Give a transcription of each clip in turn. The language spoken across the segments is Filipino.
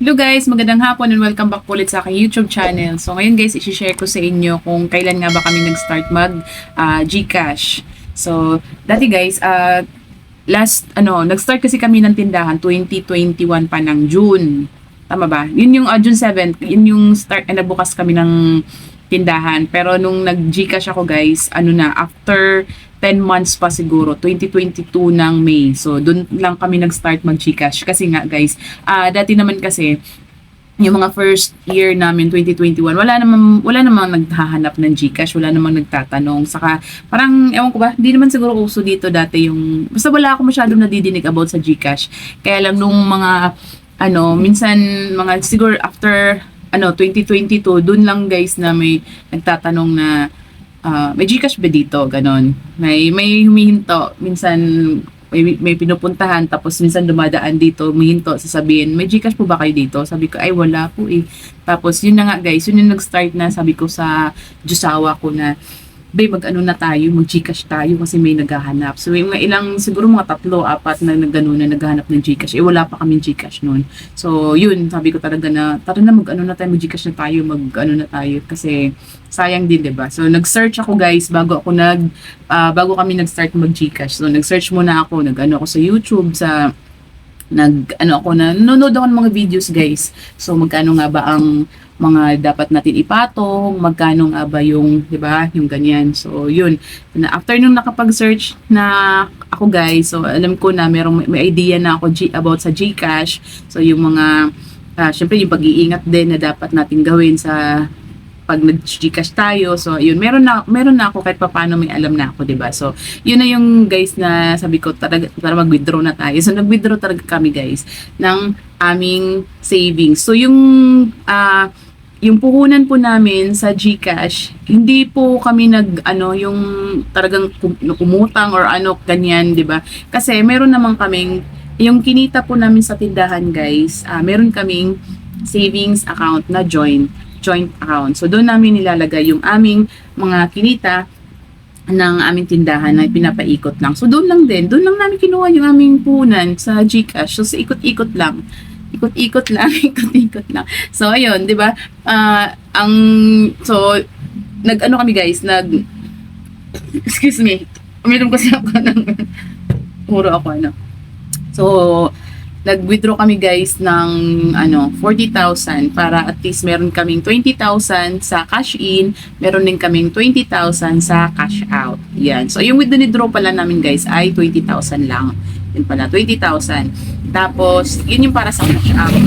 Hello guys, magandang hapon and welcome back ulit sa aking YouTube channel. So ngayon guys, i-share ko sa inyo kung kailan nga ba kami nag-start mag ah, GCash. So dati guys, ah, last ano, nag-start kasi kami ng tindahan 2021 pa ng June. Tama ba? Yun yung ah, June 7, yun yung start na nagbukas kami ng tindahan. Pero nung nag-GCash ako guys, ano na, after 10 months pa siguro, 2022 ng May. So, doon lang kami nag-start mag-GCash. Kasi nga guys, ah dati naman kasi, yung mga first year namin 2021 wala namang wala namang naghahanap ng GCash wala namang nagtatanong saka parang ewan ko ba hindi naman siguro uso dito dati yung basta wala ako masyadong nadidinig about sa GCash kaya lang nung mga ano minsan mga siguro after ano 2022 dun lang guys na may nagtatanong na ah, may GCash ba dito? Ganon. May may humihinto. Minsan may, may pinupuntahan tapos minsan dumadaan dito humihinto sasabihin may Gcash po ba kayo dito? Sabi ko ay wala po eh. Tapos yun na nga guys yun yung nag-start na sabi ko sa Diyosawa ko na babe mag ano na tayo mag Gcash tayo kasi may naghahanap. So yung ilang siguro mga tatlo apat na nagano na naghahanap ng Gcash. Eh wala pa kami Gcash noon so yun sabi ko talaga na tara na mag ano na tayo mag Gcash na tayo mag ano na tayo. Kasi sayang din 'di ba? So nag-search ako guys bago ako nag ah, bago kami nag-start mag Gcash so nag-search muna ako nag-ano ako sa YouTube sa nag ano ako na nanonood ako ng mga videos guys. So magkano nga ba ang mga dapat natin ipatong magkano nga ba yung 'di ba yung ganyan so yun na after nung nakapag-search na ako guys so alam ko na merong may idea na ako G, about sa GCash so yung mga ah, syempre yung pag-iingat din na dapat natin gawin sa pag nag-Gcash tayo. So, yun, meron na, meron na ako kahit paano may alam na ako, 'di ba So, yun na yung guys na sabi ko, talaga, tara mag-withdraw na tayo. So, nag-withdraw talaga kami guys ng aming savings. So, yung, ah, yung puhunan po namin sa GCash, hindi po kami nag, ano, yung talagang kum- kumutang or ano, ganyan, 'di ba Kasi meron naman kaming, yung kinita po namin sa tindahan guys, ah, meron kaming savings account na joint joint account. So, doon namin nilalagay yung aming mga kinita ng aming tindahan na pinapaikot lang. So, doon lang din. Doon lang namin kinuha yung aming punan sa GCash. So, sa ikot-ikot lang. Ikot-ikot lang, ikot-ikot lang. So, ayun, di ba? Ah, ang, so, nag-ano kami guys, nag, excuse me, uminom kasi ako ng, puro ako, ano. So, nag-withdraw kami guys ng ano 40,000 para at least meron kaming 20,000 sa cash in, meron din kaming 20,000 sa cash out. Yan. So yung withdraw pala namin guys ay 20,000 lang. Yun pala 20,000. Tapos yun yung para sa cash out.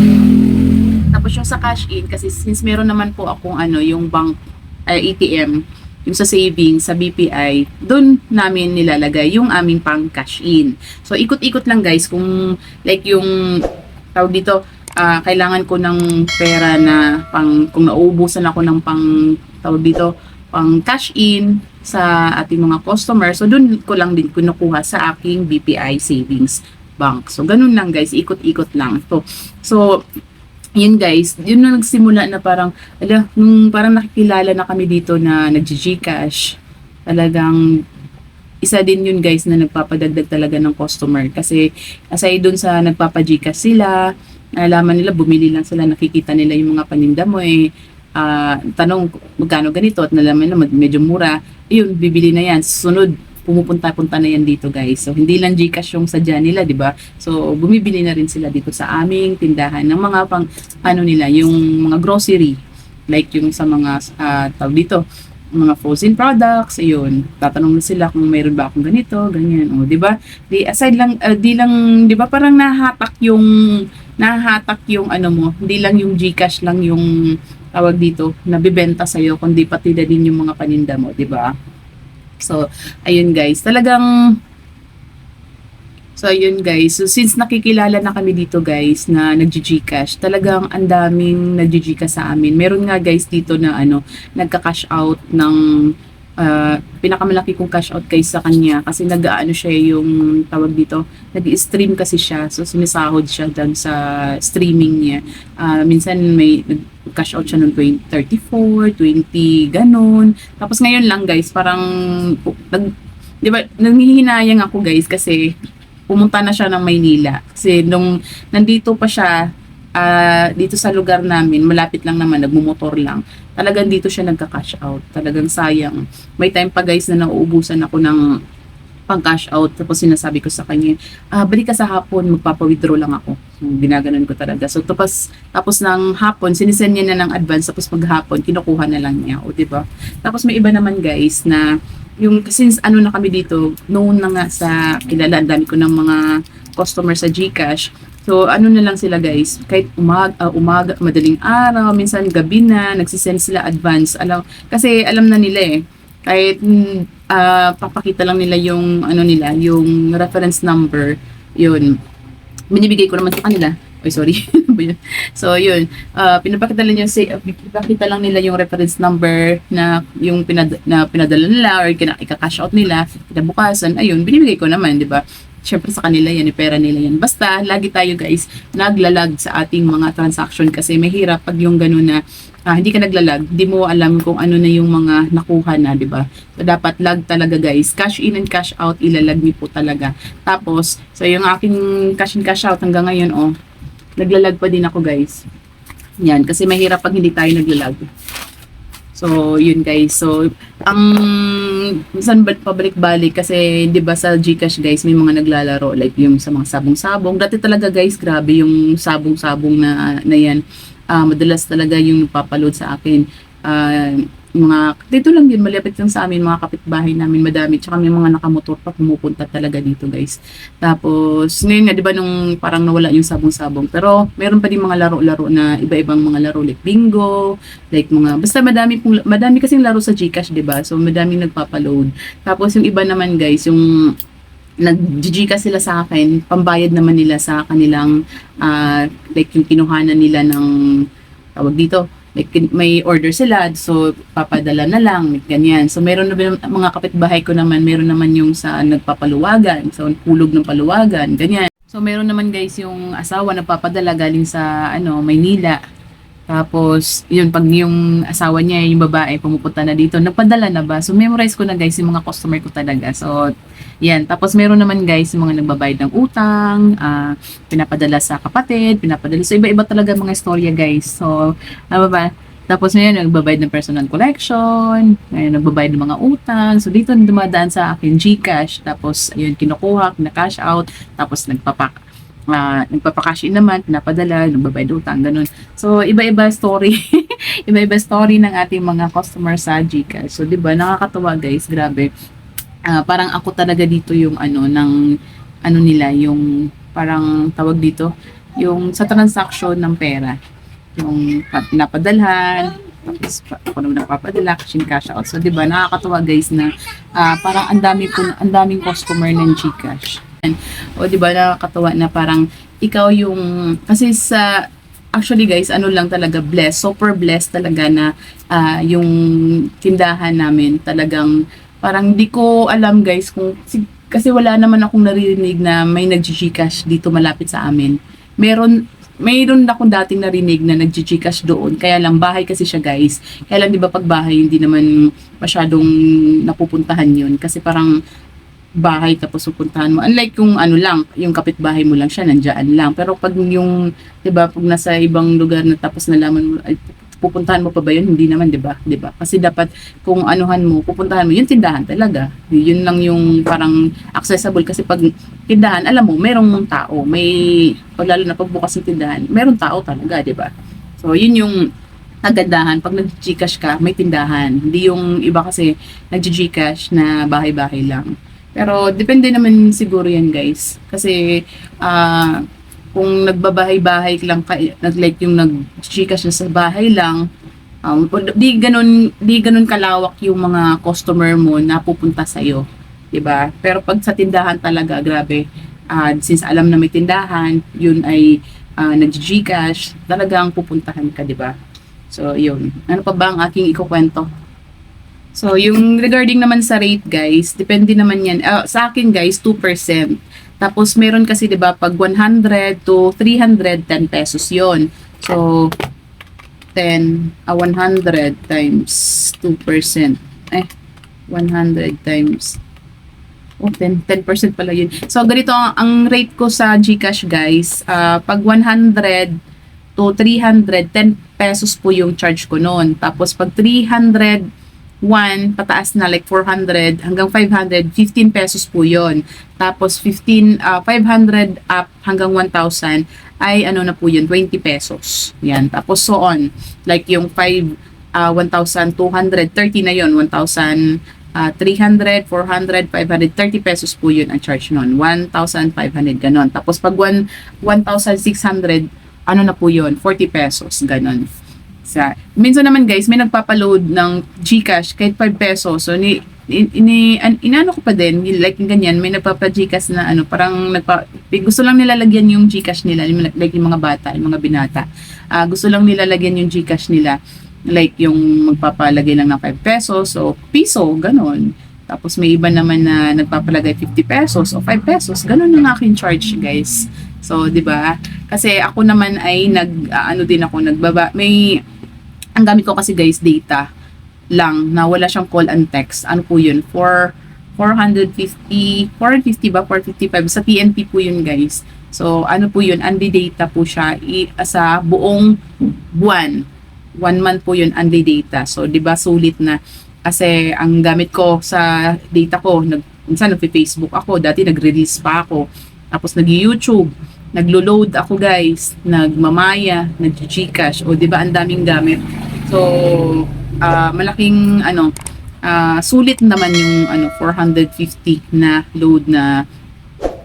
Tapos yung sa cash in kasi since meron naman po akong ano yung bank ay ATM yung sa savings sa BPI, doon namin nilalagay yung aming pang cash in. So ikot-ikot lang guys kung like yung tawag dito, ah, kailangan ko ng pera na pang kung nauubusan ako ng pang tawag dito, pang cash in sa ating mga customer. So doon ko lang din kinukuha sa aking BPI savings bank. So ganun lang guys, ikot-ikot lang. So, so yun guys, yun na nagsimula na parang, ala, nung parang nakikilala na kami dito na nag-Gcash, talagang isa din yun guys na nagpapadagdag talaga ng customer. Kasi aside dun sa nagpapa-Gcash sila, nalaman nila, bumili lang sila, nakikita nila yung mga paninda mo eh, ah, tanong magkano ganito at nalaman na medyo mura, yun, bibili na yan. Sunod, pumupunta-punta na yan dito guys. So, hindi lang Gcash yung sadya nila, di ba? So, bumibili na rin sila dito sa aming tindahan ng mga pang, ano nila, yung mga grocery. Like yung sa mga, ah, tawag dito, mga frozen products, ayun. Tatanong na sila kung mayroon ba akong ganito, ganyan. O, di ba? Di, aside lang, ah, di lang, di ba parang nahatak yung, nahatak yung ano mo, hindi lang yung Gcash lang yung tawag dito, nabibenta sa'yo, kundi pati na din yung mga paninda mo, di ba? So, ayun guys, talagang So, ayun guys. So, since nakikilala na kami dito guys na nag-Gcash, talagang ang daming nag-Gcash sa amin. Meron nga guys dito na ano, nagka-cash out ng ah, pinakamalaki kong cash out guys sa kanya kasi nag-ano siya yung tawag dito, nag-stream kasi siya. So, sumisahod siya dun sa streaming niya. Ah, minsan may cash out siya noong 20, 34, 20, ganun. Tapos ngayon lang guys, parang nag, di ba, nangihinayang ako guys kasi pumunta na siya ng Maynila. Kasi nung nandito pa siya, ah, dito sa lugar namin, malapit lang naman, nagmumotor lang. Talagang dito siya nagka-cash out. Talagang sayang. May time pa guys na nauubusan ako ng pang cash out tapos sinasabi ko sa kanya ah balik ka sa hapon magpapa-withdraw lang ako so, ginaganon ko talaga so tapos tapos ng hapon sinisend niya na ng advance tapos maghapon kinukuha na lang niya o ba tapos may iba naman guys na yung since ano na kami dito noon na nga sa kilala dami ko ng mga customer sa GCash So, ano na lang sila guys, kahit umag, ah, umaga, madaling araw, minsan gabi na, nagsisend sila advance. Alam, kasi alam na nila eh, kahit ah, papakita lang nila yung ano nila, yung reference number, yun. Binibigay ko naman sa kanila. Ay, sorry. So, yun. Ah, pinapakita lang yung say, pinapakita lang nila yung reference number na yung pinad, na pinadala nila or kina, ika-cash out nila, kinabukasan, ayun, binibigay ko naman, di ba? Siyempre sa kanila yan, eh, pera nila yan. Basta, lagi tayo guys, naglalag sa ating mga transaction kasi mahirap pag yung ganun na ah, hindi ka naglalag, hindi mo alam kung ano na yung mga nakuha na, di ba? So, dapat lag talaga guys. Cash in and cash out, ilalag niyo po talaga. Tapos, so yung aking cash in cash out hanggang ngayon, oh, naglalag pa din ako guys. Yan, kasi mahirap pag hindi tayo naglalag. So, yun guys. So, ang minsan ba- pabalik-balik kasi 'di ba sa GCash guys may mga naglalaro like yung sa mga sabong-sabong. Dati talaga guys, grabe yung sabong-sabong na na yan. Ah, madalas talaga yung napapaload sa akin. Ah, mga dito lang yun malapit lang sa amin mga kapitbahay namin madami. Tsaka may mga nakamotor pa pumupunta talaga dito guys. Tapos ngayon nga di ba nung parang nawala yung sabong-sabong. Pero meron pa din mga laro-laro na iba-ibang mga laro like bingo like mga basta madami pong madami kasing laro sa GCash di ba? So madaming nagpapaload. Tapos yung iba naman guys yung nag-GCash sila sa akin, pambayad naman nila sa kanilang ah, like yung kinuhanan nila ng tawag dito, kin- may order sila, so papadala na lang, ganyan. So meron na mga kapitbahay ko naman, meron naman yung sa nagpapaluwagan, so hulog ng paluwagan, ganyan. So meron naman guys yung asawa nagpapadala galing sa ano, Maynila. Tapos, yun, pag yung asawa niya, yung babae, pumupunta na dito, nagpadala na ba? So, memorize ko na guys yung mga customer ko talaga. So, yan. Tapos, meron naman guys yung mga nagbabayad ng utang, ah, pinapadala sa kapatid, pinapadala. So, iba-iba talaga mga istorya guys. So, ano ba? Tapos ngayon, nagbabayad ng personal collection, ngayon, nagbabayad ng mga utang. So, dito dumadaan sa akin Gcash. Tapos, ayun, kinukuha, kina-cash out. Tapos, nagpapak ah nagpapakash in naman, pinapadala, nagbabayad utang, ganun. So, iba-iba story. iba-iba story ng ating mga customer sa Gcash. So, di ba, nakakatawa guys, grabe. Ah, parang ako talaga dito yung ano, ng, ano nila, yung parang tawag dito, yung sa transaction ng pera. Yung pa- pinapadalhan, tapos ako naman nagpapadala, cash in cash out. So, di ba, nakakatawa guys na ah, parang ang dami po, ang daming customer ng Gcash. O di ba nakakatawa na parang ikaw yung kasi sa actually guys ano lang talaga blessed super blessed talaga na ah, yung tindahan namin talagang parang di ko alam guys kung si- kasi wala naman akong naririnig na may nag-gcash dito malapit sa amin. Meron mayroon akong dating narinig na nag-gcash doon. Kaya lang bahay kasi siya guys. Kaya lang 'di ba pag bahay hindi naman masyadong napupuntahan 'yun kasi parang bahay tapos pupuntahan mo. Unlike kung ano lang, yung kapitbahay mo lang siya, nandiyan lang. Pero pag yung, di ba, pag nasa ibang lugar na tapos nalaman mo, ay, pupuntahan mo pa ba yun? Hindi naman, di ba? Di ba? Kasi dapat kung anuhan mo, pupuntahan mo, yung tindahan talaga. Yun lang yung parang accessible kasi pag tindahan, alam mo, merong tao. May, pag lalo na pagbukas ng tindahan, merong tao talaga, di ba? So, yun yung kagandahan. Pag nag-gcash ka, may tindahan. Hindi yung iba kasi nag-gcash na bahay-bahay lang. Pero depende naman siguro yan guys. Kasi ah kung nagbabahay-bahay lang ka, nag like yung nag-gcash na sa bahay lang, um, di ganun di ganun kalawak yung mga customer mo na pupunta sa iyo, 'di ba? Pero pag sa tindahan talaga, grabe. ah since alam na may tindahan, yun ay uh, nag-gcash, talagang pupuntahan ka, 'di ba? So, yun. Ano pa ba ang aking ikukwento? So, yung regarding naman sa rate, guys, depende naman yan. Ah, sa akin, guys, 2%. Tapos, meron kasi, di ba, pag 100 to 310 pesos yon So, 10, ah, 100 times 2%. Eh, 100 times Oh, 10, 10% pala yun. So, ganito ang, ang rate ko sa GCash, guys. Ah, pag 100 to 310 pesos po yung charge ko noon. Tapos pag 301 pataas na like 400 hanggang 500, 15 pesos po yon. Tapos 15 ah, 500 up hanggang 1,000 ay ano na po yun, 20 pesos. Yan. Tapos so on. Like yung 5 ah, 1,230 na yon 1,000 ah, 300, 400, 530 pesos po yun ang charge nun. 1,500 ganon. Tapos pag 1 1,600, ano na po yun, 40 pesos, ganon. Sa, minsan naman guys, may nagpapaload ng Gcash kahit 5 pesos. So, ni, in, ini, an, inano ko pa din, like yung ganyan, may nagpapa-Gcash na ano, parang nagpa, gusto lang nilalagyan yung Gcash nila, like yung mga bata, yung mga binata. Ah, gusto lang nilalagyan yung Gcash nila like yung magpapalagay lang ng 5 pesos o piso, ganon. Tapos may iba naman na nagpapalagay 50 pesos o 5 pesos. Ganon yung aking charge, guys. So, 'di ba? Kasi ako naman ay nag ah, ano din ako nagbaba may ang gamit ko kasi guys data lang na wala siyang call and text. Ano po 'yun? For 450 450 ba 455 sa TNT po 'yun, guys. So, ano po 'yun? Unli data po siya i, sa buong buwan one month po yun unli data. So, di ba sulit na kasi ang gamit ko sa data ko, nag, minsan nag-Facebook ako, dati nag-release pa ako, tapos nag-YouTube, naglo-load ako guys, nagmamaya, nag-gcash, o di ba ang daming gamit. So, ah, malaking ano, ah, sulit naman yung ano 450 na load na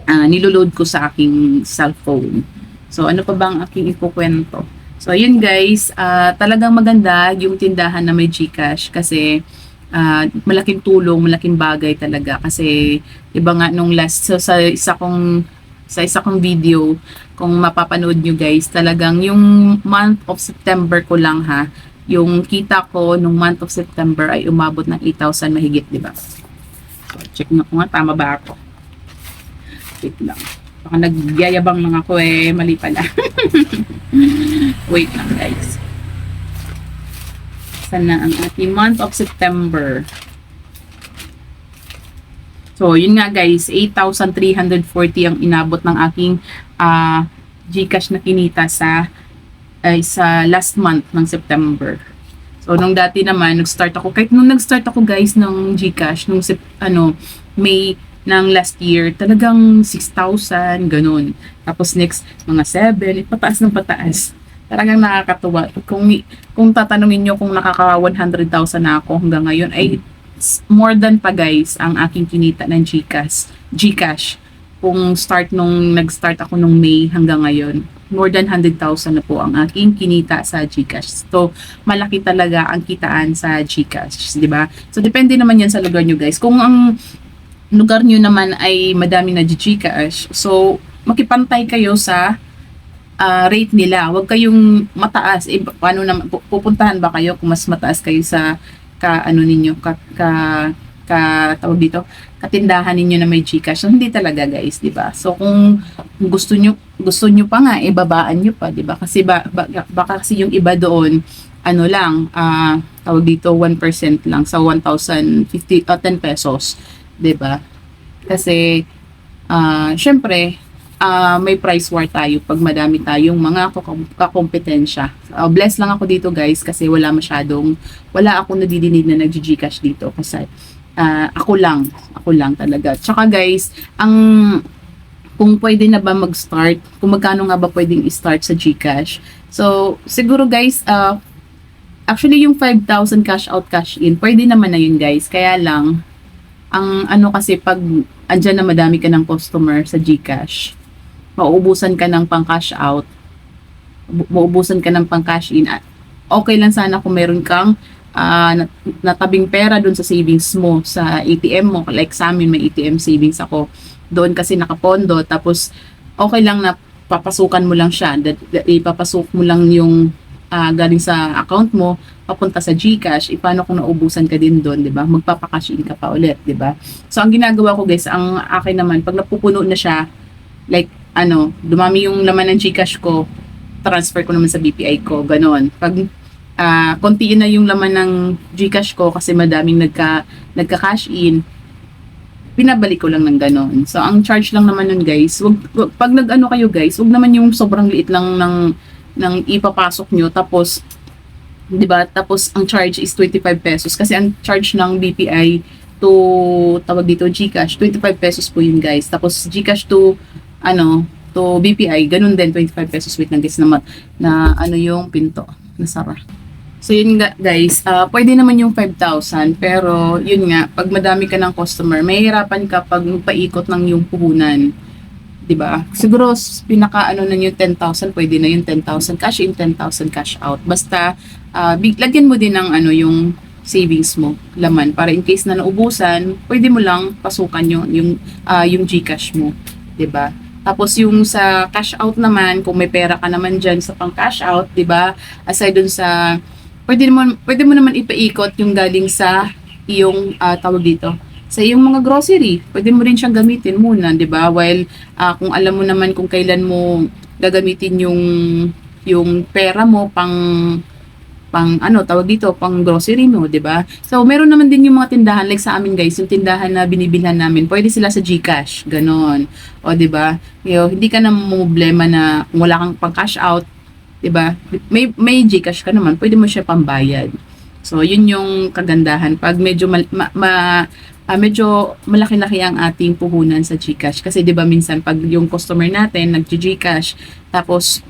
ah, niloload ko sa aking cellphone. So, ano pa bang aking ikukwento? So, yun guys, ah, talagang maganda yung tindahan na may Gcash kasi ah, malaking tulong, malaking bagay talaga kasi iba nga nung last so, sa isa kong sa isa kong video kung mapapanood nyo guys, talagang yung month of September ko lang ha, yung kita ko nung month of September ay umabot ng 8,000 mahigit, di ba? So, check na ko nga, tama ba ako? Wait lang. Baka nagyayabang lang ako eh, mali pala. Wait lang guys. Sana ang ating month of September. So, yun nga guys, 8,340 ang inabot ng aking ah, Gcash na kinita sa ay sa last month ng September. So, nung dati naman, nag-start ako, kahit nung nag-start ako guys ng Gcash, nung Sep- ano, May ng last year, talagang 6,000, ganun. Tapos next, mga 7, pataas ng pataas. Talagang nakakatuwa. Kung, kung tatanungin nyo kung nakaka 100,000 na ako hanggang ngayon, ay more than pa guys ang aking kinita ng Gcash. Gcash. Kung start nung nag-start ako nung May hanggang ngayon, more than 100,000 na po ang aking kinita sa Gcash. So, malaki talaga ang kitaan sa Gcash, di ba? So, depende naman yan sa lugar nyo guys. Kung ang lugar nyo naman ay madami na Gcash, so, makipantay kayo sa ah, rate nila. Huwag kayong mataas. Eh, paano naman, pu- pupuntahan ba kayo kung mas mataas kayo sa ka ano ninyo, ka, ka, ka tawag dito, katindahan ninyo na may Gcash. So, hindi talaga guys, di ba? So, kung gusto nyo, gusto nyo pa nga, eh, babaan nyo pa, di ba? Kasi ba, ba- baka kasi yung iba doon, ano lang, ah, tawag dito, 1% lang sa 1,050, o 10 pesos, di ba? Kasi, ah, syempre, ah, may price war tayo pag madami tayong mga kakom- kakompetensya. Uh, bless lang ako dito guys kasi wala masyadong, wala akong nadidinig na nag-gcash dito kasi ah, ako lang, ako lang talaga. Tsaka guys, ang kung pwede na ba mag-start, kung magkano nga ba pwedeng i-start sa Gcash. So, siguro guys, ah, actually yung 5,000 cash out, cash in, pwede naman na yun guys. Kaya lang, ang ano kasi pag andyan na madami ka ng customer sa Gcash, mauubusan ka ng pang cash out, bu- mauubusan ka ng pang cash in, okay lang sana kung meron kang nat- natabing pera doon sa savings mo, sa ATM mo. Like sa amin, may ATM savings ako. Doon kasi nakapondo, tapos okay lang na papasukan mo lang siya. Dat- dat- Ipapasok mo lang yung ah, galing sa account mo, papunta sa GCash, ipano kung naubusan ka din doon, 'di ba? Magpapakash in ka pa ulit, 'di ba? So ang ginagawa ko guys, ang akin naman pag napupuno na siya, like ano, dumami yung laman ng GCash ko, transfer ko naman sa BPI ko, ganon. Pag ah konti na yung laman ng GCash ko kasi madaming nagka nagka-cash in, pinabalik ko lang ng ganon. So ang charge lang naman nun guys, wag, wag- pag nag-ano kayo guys, wag naman yung sobrang liit lang ng ng ipapasok nyo tapos 'di ba? Tapos ang charge is 25 pesos kasi ang charge ng BPI to tawag dito GCash 25 pesos po yun guys. Tapos GCash to ano to BPI ganun din 25 pesos wait lang guys na, na ano yung pinto nasara. So yun nga guys, ah, pwede naman yung 5,000 pero yun nga, pag madami ka ng customer, mahihirapan ka pag paikot ng yung puhunan. 'Di ba? Siguro pinaka ano na yung 10,000, pwede na yung 10,000 cash in, 10,000 cash out. Basta ah, big, lagyan mo din ng ano yung savings mo, laman para in case na naubusan, pwede mo lang pasukan yung yung ah, yung GCash mo, 'di ba? Tapos yung sa cash out naman, kung may pera ka naman diyan sa pang cash out, 'di ba? Aside dun sa pwede mo pwede mo naman ipaikot yung galing sa iyong ah, tawag dito sa iyong mga grocery. Pwede mo rin siyang gamitin muna, 'di ba? While ah, kung alam mo naman kung kailan mo gagamitin yung yung pera mo pang pang ano tawag dito pang grocery mo 'di ba so meron naman din yung mga tindahan like sa amin guys yung tindahan na binibilhan namin pwede sila sa GCash ganon o 'di ba Yo, hindi ka na problema na wala kang pang cash out 'di ba may may GCash ka naman pwede mo siya pambayad. So yun yung kagandahan pag medyo mal, ma, ma- ah, medyo malaki-laki ang ating puhunan sa GCash. Kasi 'di ba minsan pag yung customer natin nag-GCash tapos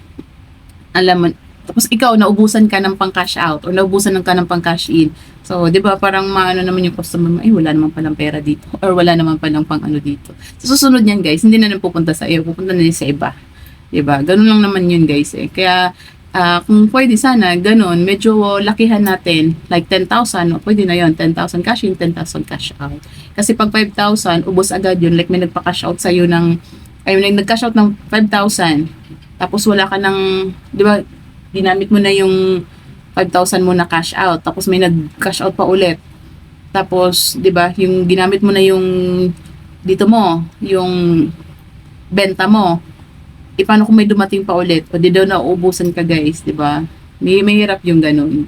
alam mo tapos ikaw naubusan ka ng pang cash out or naubusan ka ng pang cash in. So 'di ba parang maano naman yung customer mo ay wala naman palang pera dito or wala naman palang pang ano dito. Sa susunod niyan guys hindi na napupunta sa iyo pupunta na sa iba 'di ba ganun lang naman yun guys eh. Kaya ah, kung pwede sana ganun medyo lakihan natin like 10,000 o pwede na yun 10,000 cash in 10,000 cash out. Kasi pag 5,000 ubos agad yun like may nagpa-cash out sa ng ay may nag-cash out ng 5,000 tapos wala ka ng 'di ba ginamit mo na yung 5,000 mo na cash out tapos may nag-cash out pa ulit. Tapos 'di ba yung ginamit mo na yung dito mo yung benta mo e paano kung may dumating pa ulit o di daw nauubusan ka guys 'di ba may mahirap yung ganun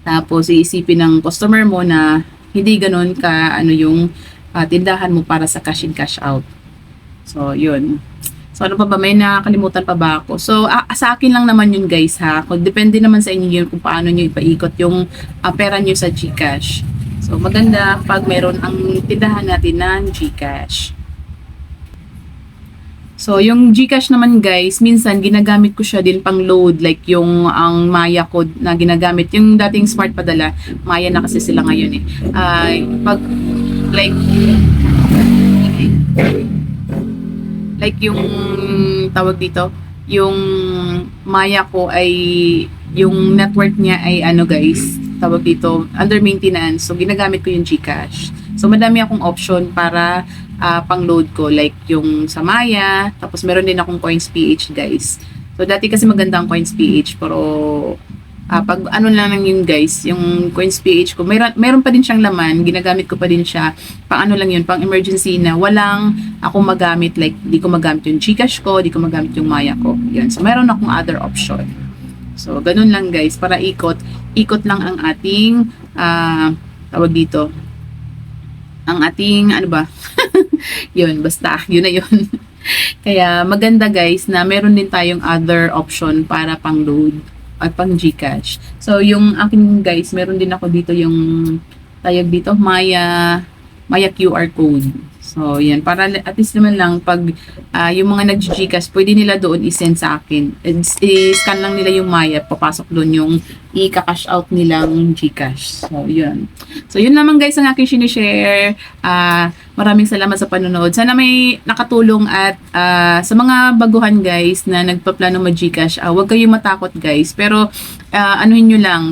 tapos iisipin ng customer mo na hindi ganun ka ano yung ah, tindahan mo para sa cash in cash out so yun So ano pa ba? May nakakalimutan pa ba ako? So ah, sa akin lang naman yun guys ha. Kung depende naman sa inyo yun kung paano nyo ipaikot yung ah, pera nyo sa GCash. So maganda pag meron ang tindahan natin ng GCash. So yung GCash naman guys, minsan ginagamit ko siya din pang load like yung ang Maya code na ginagamit. Yung dating smart padala, Maya na kasi sila ngayon eh. Ay pag like like yung tawag dito, yung Maya ko ay yung network niya ay ano guys, tawag dito, under maintenance. So ginagamit ko yung GCash. So madami akong option para ah, pang-load ko like yung sa Maya, tapos meron din akong Coins PH guys. So dati kasi maganda ang Coins PH pero ah, pag ano lang lang yung guys, yung Coins PH ko, meron, meron pa din siyang laman, ginagamit ko pa din siya, pang ano lang yun, pang emergency na walang ako magamit, like, di ko magamit yung Gcash ko, di ko magamit yung Maya ko. Yan. So, meron akong other option. So, ganun lang guys, para ikot, ikot lang ang ating, ah, tawag dito, ang ating, ano ba? yun, basta, yun na yun. Kaya, maganda guys, na meron din tayong other option para pang load at pang Gcash. So, yung akin guys, meron din ako dito yung tayag dito, Maya, Maya QR code. So, yan. Para at least naman lang, pag ah, yung mga nag-Gcash, pwede nila doon i-send sa akin. I-scan lang nila yung Maya, papasok doon yung i-cash out nilang Gcash. So, yun. So, yun naman guys ang aking sinishare. Ah, maraming salamat sa panonood. Sana may nakatulong at ah, sa mga baguhan guys na nagpaplano mag-Gcash, ah, huwag kayong matakot guys. Pero, ah, anuhin nyo lang,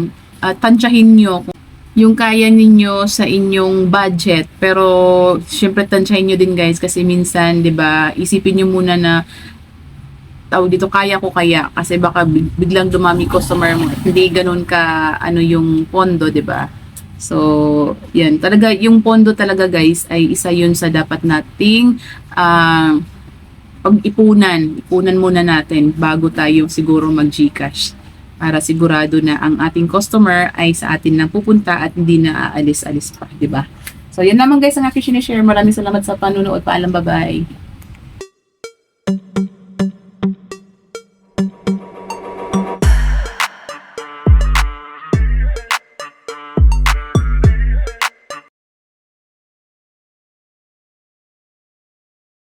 uh, tansyahin nyo yung kaya ninyo sa inyong budget. Pero, syempre, tansyahin nyo din guys kasi minsan, di ba, isipin nyo muna na tawag dito, kaya ko kaya. Kasi baka big- biglang dumami customer mo. Hindi ganun ka, ano yung pondo, di ba? So, yan. Talaga, yung pondo talaga guys, ay isa yun sa dapat nating ah, pag-ipunan. Ipunan muna natin bago tayo siguro mag-Gcash para sigurado na ang ating customer ay sa atin lang pupunta at hindi na aalis-alis pa, di ba? So, yan naman guys ang aking sinishare. Maraming salamat sa panunood. Paalam, bye-bye.